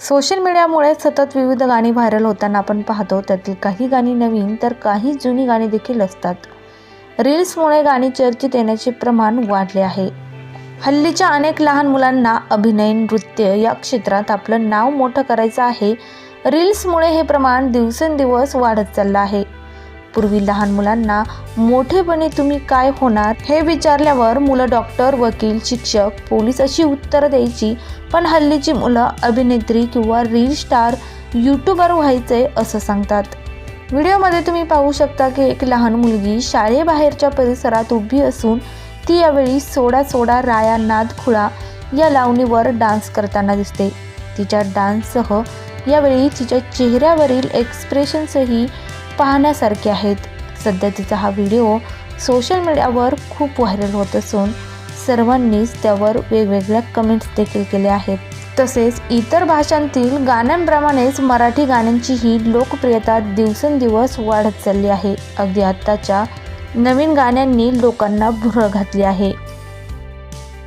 Social मीडियामुळे सतत विविध गाणी व्हायरल होताना आपण पाहतो त्यातील काही गाणी नवीन तर काही जुनी गाणी देखील असतात. रील्समुळे गाणी चर्चित येण्याचे प्रमाण वाढले आहे. हल्लीच्या अनेक लहान मुलांना अभिनय नृत्य या क्षेत्रात आपलं नाव मोठं करायचं आहे. रील्समुळे हे प्रमाण दिवसेंदिवस वाढत चाललं आहे. पूर्वी लहान मुलांना मोठेपणी तुम्ही काय होणार हे विचारल्यावर मुलं डॉक्टर वकील शिक्षक पोलीस अशी उत्तरं द्यायची. पण हल्लीची मुलं अभिनेत्री किंवा रील स्टार यूट्यूबर व्हायचे असं सांगतात. व्हिडिओमध्ये तुम्ही पाहू शकता की एक लहान मुलगी शाळेबाहेरच्या परिसरात उभी असून ती यावेळी सोडा सोडा राया नाद खुळा या लावणीवर डान्स करताना दिसते. तिच्या डान्ससह यावेळी तिच्या चेहऱ्यावरील एक्सप्रेशन्सही पाहण्यासारखे आहेत. सध्या तिचा हा व्हिडिओ सोशल मीडियावर खूप व्हायरल होत असून सर्वांनीच त्यावर वेगवेगळ्या कमेंट्स देखील केल्या आहेत. तसेच इतर भाषांतील गाण्यांप्रमाणेच मराठी गाण्यांचीही लोकप्रियता दिवसेंदिवस वाढत चालली आहे. अगदी आत्ताच्या नवीन गाण्यांनी लोकांना भुरळ घातली आहे.